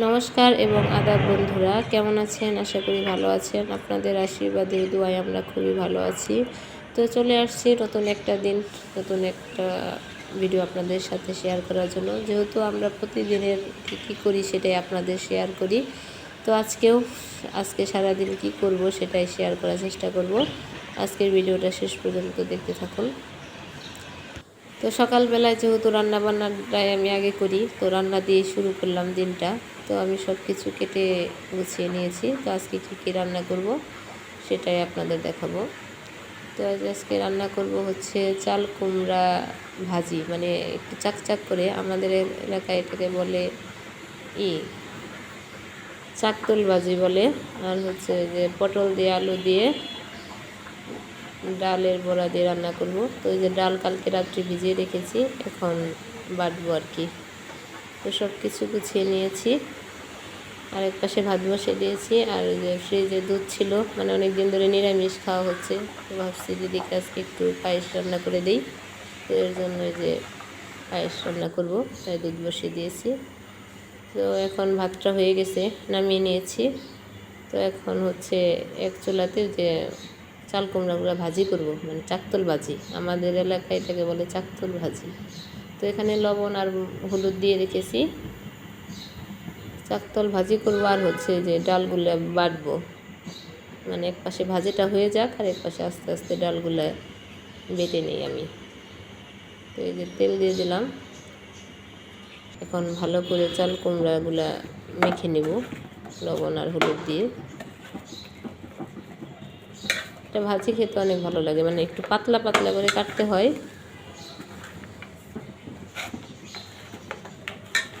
নমস্কার এবং আদাব বন্ধুরা, কেমন আছেন? আশা করি ভালো আছেন। আপনাদের আশীর্বাদে, দোয়ায় আমরা খুবই ভালো আছি। তো চলে আসছি নতুন একটা দিন, নতুন একটা ভিডিও আপনাদের সাথে শেয়ার করার জন্য। যেহেতু আমরা প্রতিদিনের কী কী করি সেটাই আপনাদের শেয়ার করি। তো আজকেও, আজকে সারাদিন কি করব সেটাই শেয়ার করার চেষ্টা করব। আজকের ভিডিওটা শেষ পর্যন্ত দেখতে থাকুন। তো সকালবেলায় যেহেতু রান্না বান্নাটাই আমি আগে করি, তো রান্না দিয়ে শুরু করলাম দিনটা। তো আমি সব কিছু কেটে গুছিয়ে নিয়েছি। তো আজকে কী কী রান্না করব সেটাই আপনাদের দেখাবো। তো আজ আজকে রান্না করব হচ্ছে চাল কুমড়া ভাজি মানে একটু চাকচাক করে। আমাদের এলাকায় এটাকে বলে ই, চাকতল ভাজি বলে। আর হচ্ছে যে পটল দিয়ে আলু দিয়ে ডালের বড়া দিয়ে রান্না করব। তো ওই যে ডাল কালকে রাত্রে ভিজিয়ে রেখেছি, এখন বাটবো আর কি। তো সব কিছু গুছিয়ে নিয়েছি। আর এক পাশে ভাত বসে দিয়েছি, আর যে ফ্রিজে দুধ ছিল মানে অনেক দিন ধরে নিরামিষ খাওয়া হচ্ছে। তো ভাবছি যদি আজকে একটু পায়েস রান্না করে দিই। তো এর জন্য যে পায়েস রান্না করব, তাই দুধ বসিয়ে দিয়েছি। তো এখন ভাতটা হয়ে গেছে, নামিয়ে নিয়েছি। তো এখন হচ্ছে এক চুলাতে যে চাল কুমড়াগুলো ভাজি করব মানে চাকতল ভাজি। আমাদের এলাকায় এটাকে বলে চাকতল ভাজি। তো এখানে লবণ আর হলুদ দিয়ে রেখেছি। চাকতল ভাজি করব আর হচ্ছে যে ডালগুলো বাটবো। মানে এক পাশে ভাজিটা হয়ে যাক আর এক পাশে আস্তে আস্তে ডালগুলো বেটে নিই আমি। তো এই যে তেল দিয়ে দিলাম। এখন ভালো করে চাল কুমড়াগুলা মেখে নেব, লবণ আর হলুদ দিয়ে। এটা ভাজি খেতে অনেক ভালো লাগে মানে একটু পাতলা পাতলা করে কাটতে হয়।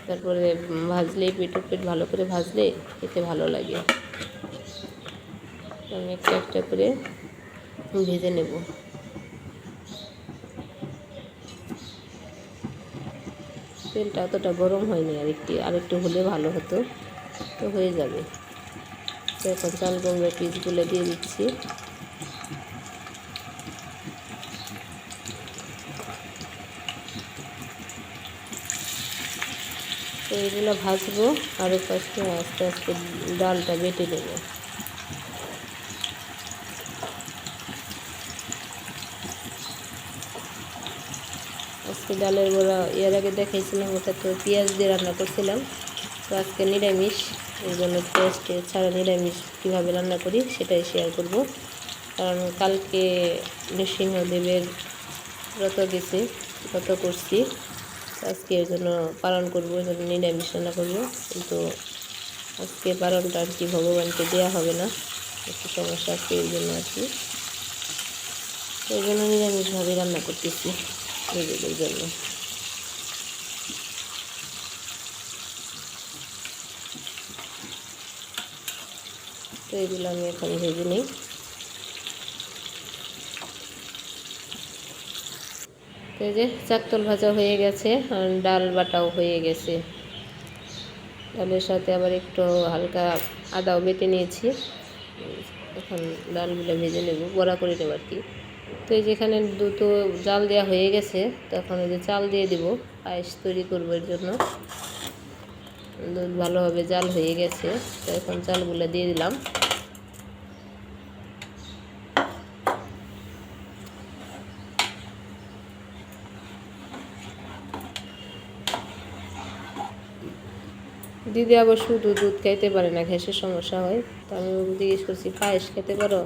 তারপরে ভাজলে পেট পেট ভালো করে ভাজলে খেতে ভালো লাগে। আমি একটা একটা করে ভেজে নেব। তেলটা অতটা গরম হয়নি, আর একটু আরেকটু হলে ভালো হতো। তো হয়ে যাবে। এখন চাল কুমড়া পিসগুলো দিয়ে দিচ্ছি। তো এগুলো ভাজবো আর পাশে আস্তে আস্তে ডালটা বেটে নেব। আজকে ডালের বড়া, এর আগে দেখাইছিলাম ওটা তো পেঁয়াজ দিয়ে রান্না করছিলাম। তো আজকে নিরামিষ, এই জন্য পেঁয়াজ ছাড়া নিরামিষ কীভাবে রান্না করি সেটাই শেয়ার করব। কারণ কালকে নৃসিংহদেবের ব্রত গেছে, ব্রত করছি। আজকে ওই জন্য পালন করব, এই জন্য নিরামিষ রান্না করব। কিন্তু আজকে পালনটা আর কি ভগবানকে দেওয়া হবে না, একটু সমস্যা আছে এই জন্য আর কি। ওই জন্য নিরামিষভাবে রান্না করতেছি নিজেদের জন্য। তো এগুলো আমি এখন ভেজে নিই। এই যে চাকতল ভাজা হয়ে গেছে আর ডাল বাটাও হয়ে গেছে। ডালের সাথে আবার একটু হালকা আদাও বেটে নিয়েছি। এখন ডালগুলো ভেজে নেব, বড়া করে নেব আর কি। তো এই যেখানে দুটো জাল দেওয়া হয়ে গেছে তখন ওই যে চাল দিয়ে দিব, পায়েস তৈরি করব এর জন্য। দুধ ভালোভাবে জাল হয়ে গেছে, তো এখন চালগুলো দিয়ে দিলাম। দিদি আবার শুধু দুধ খাইতে পারে না, ঘ্যাসের সমস্যা হয়। তো আমি জিজ্ঞেস করছি, পায়েস খেতে পারো?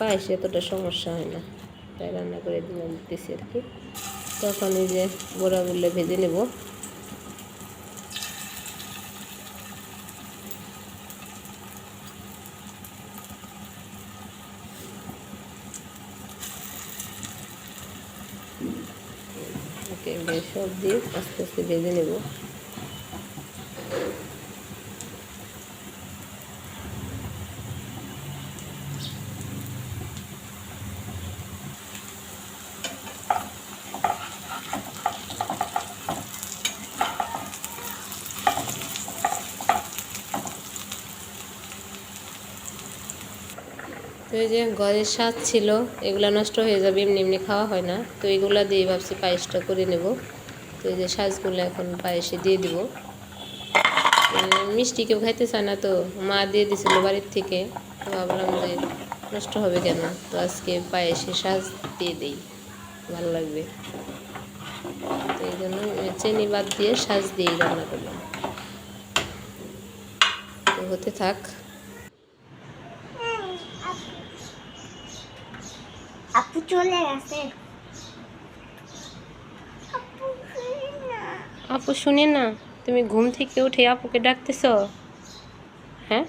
পায়েস এতটা সমস্যা হয় না। তাই রান্না করে দিলাম দিতেছি আর কি। তখন এই যে বড়াগুলো ভেজে নেব। সব দিয়ে আস্তে আস্তে ভেজে নেব। যে ঘরের স্বাদ ছিল, এগুলো নষ্ট হয়ে যাবে, এমনি এমনি খাওয়া হয় না। তো এগুলো দিয়ে ভাবছি পায়েসটা করে নেব। তো এই যে সাজগুলো এখন পায়েসে দিয়ে দিব। মিষ্টি কেউ খাইতে চায় না তো, মা দিয়ে দিছিল বাড়ির থেকে। তো ভাবলাম যে নষ্ট হবে কেন? তো আজকে পায়েসে সাজ দিয়ে দিই। ভালো লাগবে। তো এই জন্য চিনি বাদ দিয়ে সাজ দিয়েই রান্না করলাম। তো হতে থাক আপু চলে গেছে। আপু শুনি না। তুমি ঘুম থেকে উঠে আপুকে ডাকতেছ? হ্যাঁ?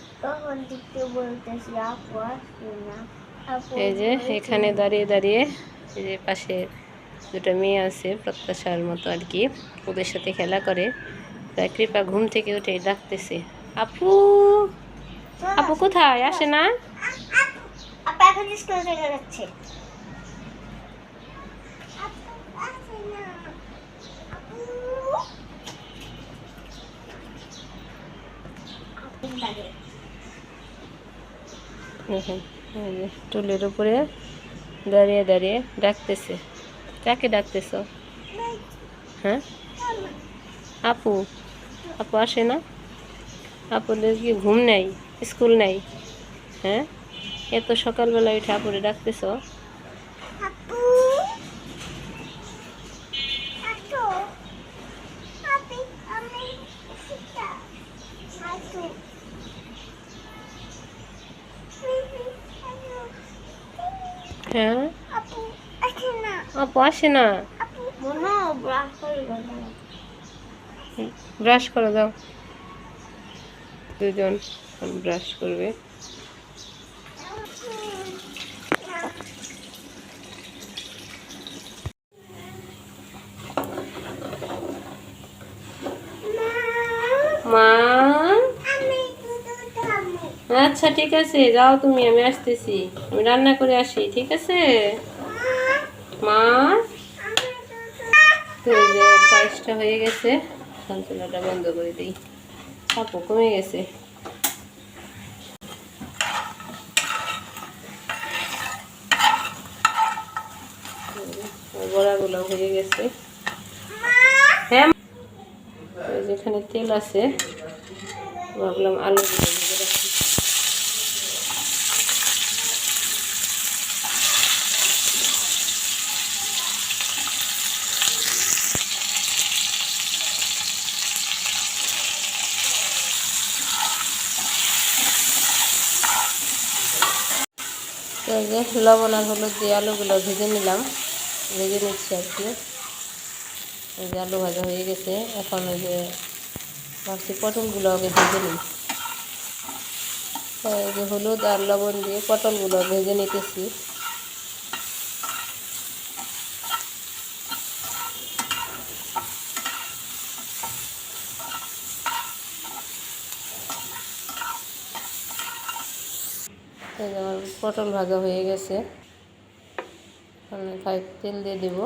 এই যে এখানে দাঁড়িয়ে দাঁড়িয়ে এই যে পাশে দুটো মেয়ে আছে প্রত্যাশার মতো আর কি ওদের সাথে খেলা করে। তাই কৃপা ঘুম থেকে উঠে ডাকতেছে। আপু! আপু কোথায়? আসে না? আপু এখন স্কুল চলে যাচ্ছে আপু আসে না আপু আপু টুলের উপরে দাঁড়িয়ে দাঁড়িয়ে ডাকতেছে। কাকে ডাকতেছ? হ্যাঁ? আপু আপু আসে না? আপুদের কি ঘুম নেই, স্কুল নেই? হ্যাঁ? এত সকালবেলা উঠে আপুরে ডাকতেছ? আসে না? ব্রাশ করে, দাও। দুজন ব্রাশ করবে। মা? আচ্ছা ঠিক আছে। যাও তুমি, আমি আসতেছি। আমি রান্না করে আসি, ঠিক আছে? মা। আমি দুধ তো এই যে পায়েসটা হয়ে গেছে। সঞ্চলাটা বন্ধ করে দিই। চাপও কমে গেছে। বড়াগুলো হয়ে গেছে। হ্যাঁ যেখানে তেল আছে। ভাবলাম আলুগুলো ভেজে রাখি তো এই যে লবণ আর হলুদ দিয়ে আলুগুলো ভেজে নিলাম। ভেজে নিচ্ছি আর কি। এই যে আলু ভাজা হয়ে গেছে। এখন ওই যে ভাবছি পটলগুলো আগে ভেজে নিই। তো এই যে হলুদ আর লবণ দিয়ে পটলগুলো ভেজে নিতেছি। পটল ভাজা হয়ে গেছে। খাই তেল দিয়ে দেব।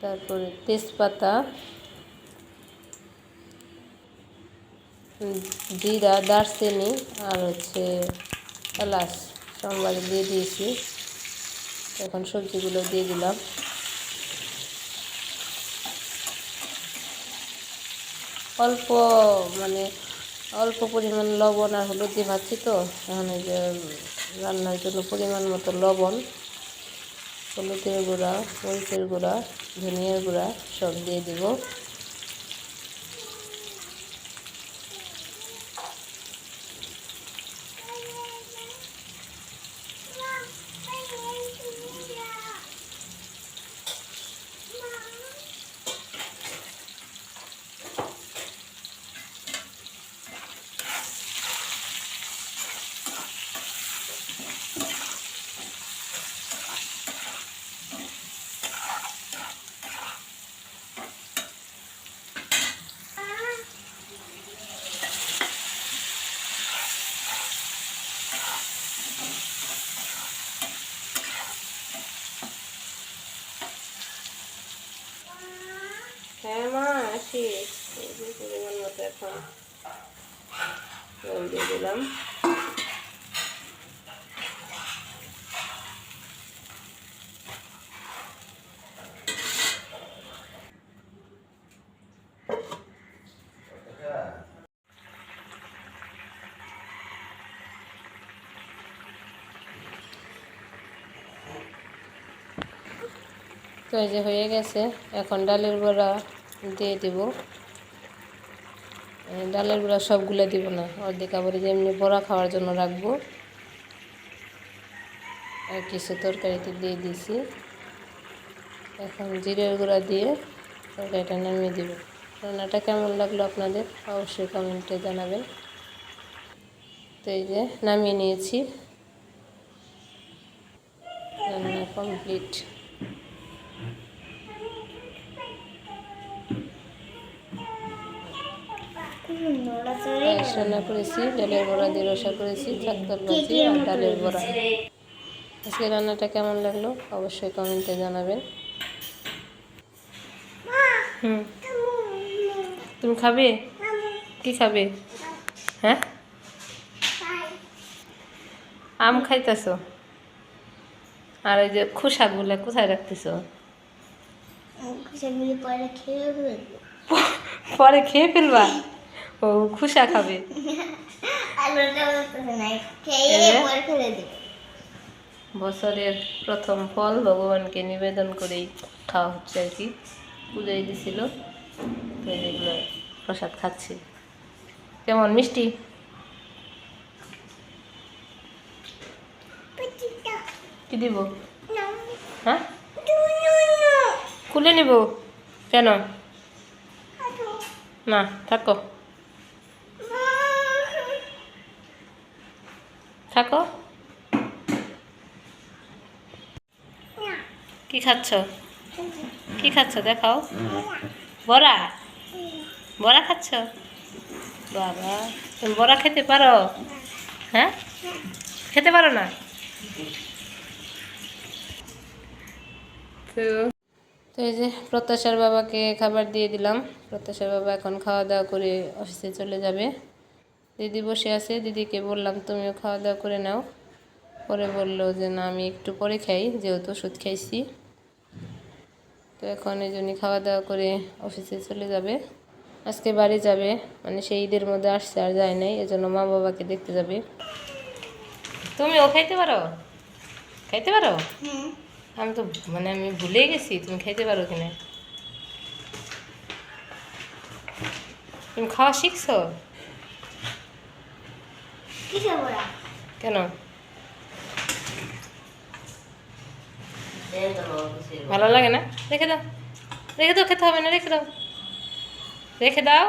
তারপরে তেজপাতা জিরা, দারচিনি আর হচ্ছে এলাচ সোমবারে দিয়ে দিয়েছি। এখন সবজিগুলো দিয়ে দিলাম। অল্প মানে অল্প পরিমাণ লবণ আর হলুদ দিয়ে ভাজছি তো। এখন যে রান্নার জন্য পরিমাণ মতো লবণ, হলুদের গুঁড়া, মরিচের গুঁড়া, ধনিয়ার গুঁড়া সব দিয়ে দিব হ্যাঁ মা আসি এই যে পরিমাণ মতো এখন জল দিয়ে দিলাম তো এই যে হয়ে গেছে, এখন ডালের বড়া দিয়ে দিব। ডালের বড়া সবগুলো দিব না, অর্ধেক আবার এই যে এমনি বড়া খাওয়ার জন্য রাখব। আর কিছু তরকারিতে দিয়ে দিছি। এখন জিরের গুঁড়া দিয়ে তরকারিটা নামিয়ে দিব। রান্নাটা কেমন লাগল আপনাদের? অবশ্যই কমেন্টে জানাবেন। তো এই যে নামিয়ে নিয়েছি। রান্না কমপ্লিট। পায়েস রান্না করেছি ডালের বড়া দিয়ে রসা করেছি চাক্তর ভাজি আর ডালের বড়া। আজকে রান্নাটা কেমন লাগল? অবশ্যই কমেন্টে জানাবেন। হুম। তুমি খাবে? কি খাবে? হ্যাঁ? আম খাইতেছো? আর ওই যে খোসাগুলো কোথায় রাখতেছো? পরে খেয়ে ফেলবা? ও খুশা খাবে। বছরের প্রথম ফল ভগবানকে নিবেদন করেই খাওয়া হচ্ছে আর কি। পুজোয় দিছিল তো এগুলো প্রসাদ খাচ্ছি। কেমন মিষ্টি? কি দিব? হ্যাঁ? খুলে নিব। কেন? না থাকো। থাকো। কি খাচ্ছ? কি খাচ্ছ? দেখাও। বড়া? বড়া খাচ্ছ? বাবা, তুমি বড়া খেতে পারো? হ্যাঁ? খেতে পারো না? তো তো এই যে প্রত্যাশার বাবাকে খাবার দিয়ে দিলাম। প্রত্যাশার বাবা এখন খাওয়া দাওয়া করে অফিসে চলে যাবে। দিদি বসে আছে দিদিকে বললাম তুমিও খাওয়া দাওয়া করে নাও। পরে বলল যে না আমি একটু পরে খাই যেহেতু ওষুধ খাইছি। তো এখন এই জন্যই খাওয়া দাওয়া করে অফিসে চলে যাবে। আজকে বাড়ি যাবে মানে সেই ঈদের মধ্যে আসছে আর যায় নাই এজন্য মা বাবাকে দেখতে যাবে। তুমিও খাইতে পারো? খাইতে পারো? আমি তো মানে আমি ভুলে গেছি তুমি খাইতে পারো কিনা? তুমি খাওয়া শিখছো? কেন? ভালো লাগে না? রেখে দাও। রেখে দাও খেতে হবে না রেখে দাও। রেখে দাও।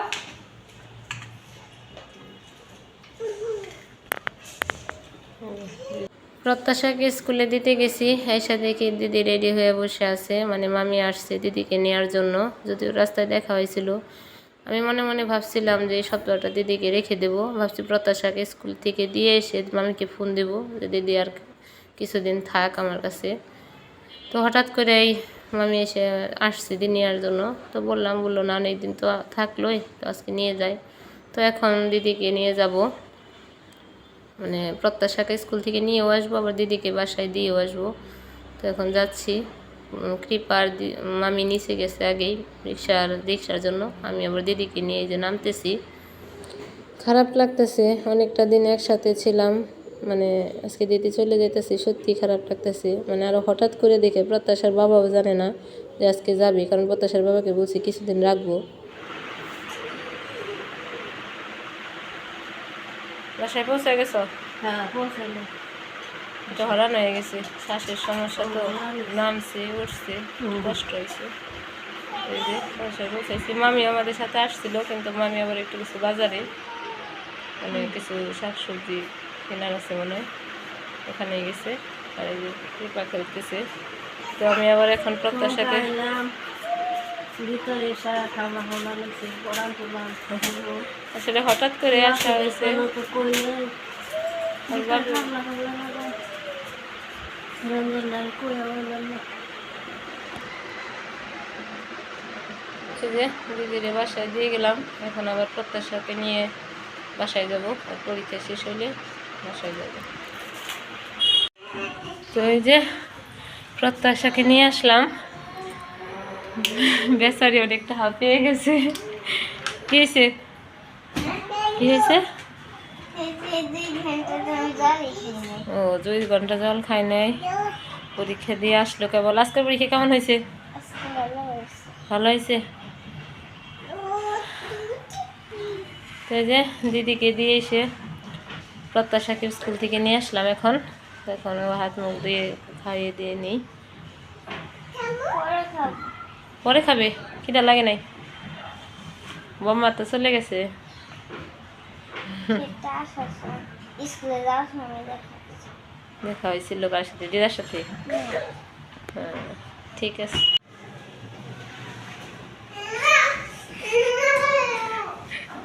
প্রত্যাশাকে স্কুলে দিতে গেছি এসে দেখি দিদি রেডি হয়ে বসে আছে। মানে মামি আসছে দিদিকে নেওয়ার জন্য। যদিও রাস্তায় দেখা হয়েছিল আমি মনে মনে ভাবছিলাম যে এই সপ্তাহটা দিদিকে রেখে দেবো। ভাবছি প্রত্যাশাকে স্কুল থেকে দিয়ে এসে মামিকে ফোন দেবো যে, দিদি আর কিছুদিন থাক আমার কাছে। তো হঠাৎ করে এই মামি এসে আসছি দিদি নেওয়ার জন্য। তো বললাম, বলল, না, অনেক দিন তো থাকলোই, তো আজকে নিয়ে যাই। তো এখন দিদিকে নিয়ে যাব। মানে প্রত্যাশাকে স্কুল থেকে নিয়েও আসব, আবার দিদিকে বাসায় দিয়েও আসব। তো এখন যাচ্ছি। কৃপার দি- মামি নিচে গেছে আগেই রিক্সার রিক্সার জন্য। আমি আবার দিদিকে নিয়ে যে নামতেছি। খারাপ লাগতেছে অনেকটা দিন একসাথে ছিলাম। মানে আজকে দিদি চলে যেতেছি সত্যি খারাপ লাগতেছে। মানে আরও হঠাৎ করে দেখে প্রত্যাশার বাবাও জানে না যে আজকে যাবি কারণ প্রত্যাশার বাবাকে বলছি কিছুদিন রাখব। বাসায় পৌঁছে গেছো? হ্যাঁ পৌঁছালো এটা হরান হয়ে গেছে। শ্বাসের সমস্যা তো নামছে উঠছে কষ্ট হয়েছে। এই যে বাসায় পৌঁছাইছি। মামি আমাদের সাথে আসছিল কিন্তু মামি আবার একটু কিছু বাজারে মানে কিছু শাকসবজি কেনার আছে মনে হয় ওখানে গেছে। আর এই যে কৃপা খেলতেছে তো আমি আবার এখন প্রত্যাশাকে আসলে হঠাৎ করে আসা হয়েছে তো কইলে আর বাবু- রঞ্জনার কই আমার হচ্ছে যে, দিদির বাসায় দিয়ে গেলাম। এখন আবার প্রত্যাশাকে নিয়ে বাসায় যাব। আর পরীক্ষা শেষ হলে বাসায় যাব। তো এই যে, প্রত্যাশাকে নিয়ে আসলাম। বেচারি অনেকটা হাঁপিয়ে গেছে। কি হয়েছে? কি হয়েছে? ও দুই ঘণ্টা জল খাই নাই। পরীক্ষা দিয়ে আসলো কেবল। আজকে পরীক্ষা কেমন হয়েছে? ভালো হয়েছে? তো যে দিদিকে দিয়ে এসে প্রত্যাশাকে স্কুল থেকে নিয়ে আসলাম এখন। এখন হাত মুখ দিয়ে খাইয়ে দিয়ে নিই। পরে খাব। খিদা লাগে নাই? বোম্মা তো চলে গেছে। দেখা হয়েছিল কার সাথে? দিদার সাথে? হ্যাঁ ঠিক আছে।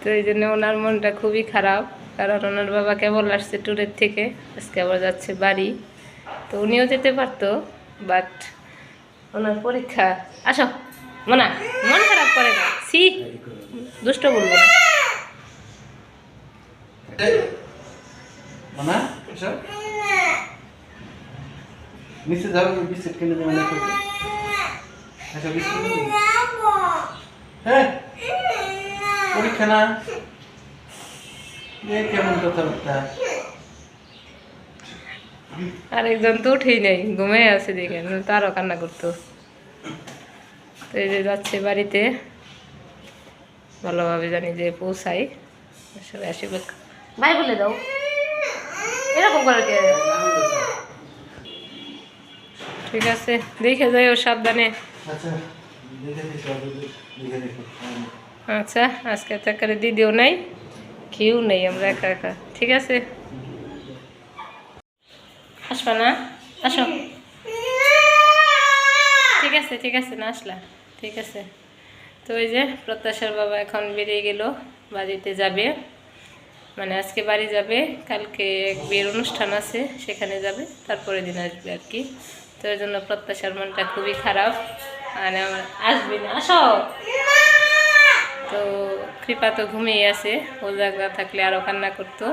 তো এই জন্য ওনার মনটা খুবই খারাপ, কারণ ওনার বাবা কেবল আসছে ট্যুরের থেকে, আজকে আবার যাচ্ছে বাড়ি। তো উনিও যেতে পারতো, বাট ওনার পরীক্ষা আসো, মনা, মন খারাপ করে না। সি দুষ্ট বলব না। বিস্কুট কিনে আচ্ছা বিস্কুট। হ্যাঁ পরীক্ষা না? এ, কেমন আরেকজন তো উঠেই নেই ঘুমে আছে দেখে তারও কান্না করতো। তো এই যে যাচ্ছে বাড়িতে, ভালোভাবে জানি যে পৌঁছাই সবাই আশীর্বাদ। ভাই বলে দাও। এরকম করে কে? ঠিক আছে দেখে যাই ও সাবধানে। আচ্ছা আচ্ছা আজকে তো করে দিদিও নাই কেউ নেই আমরা একা একা ঠিক আছে? আসবা না? আসো। ঠিক আছে ঠিক আছে না আসলা। ঠিক আছে। তো ওই যে প্রত্যাশার বাবা এখন বেরিয়ে গেল বাড়িতে যাবে। মানে আজকে বাড়ি যাবে, কালকে এক বিয়ের অনুষ্ঠান আছে, সেখানে যাবে তারপরে দিন আসবে আর কি। তো ওই জন্য প্রত্যাশার মনটা খুবই খারাপ মানে আমার আসবে না, আসো! তো কৃপা তো ঘুমিয়ে আছে, ও জায়গা থাকলে আরও কান্না করতো।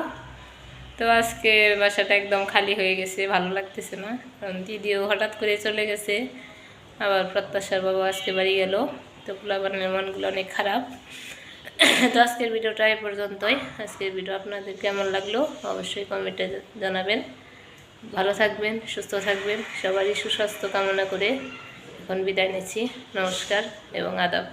তো আজকে বাসাটা একদম খালি হয়ে গেছে, ভালো লাগতেছে না, কারণ দিদিও হঠাৎ করে চলে গেছে, আবার প্রত্যাশার বাবা আজকে বাড়ি গেল, তো পোলাবানের মনগুলো অনেক খারাপ। তো আজকের ভিডিওটা এ পর্যন্তই। আজকের ভিডিও আপনাদের কেমন লাগল অবশ্যই কমেন্টে জানাবেন। ভালো থাকবেন, সুস্থ থাকবেন, সবারই সুস্বাস্থ্য কামনা করে এখন বিদায় নিচ্ছি। নমস্কার এবং আদাব।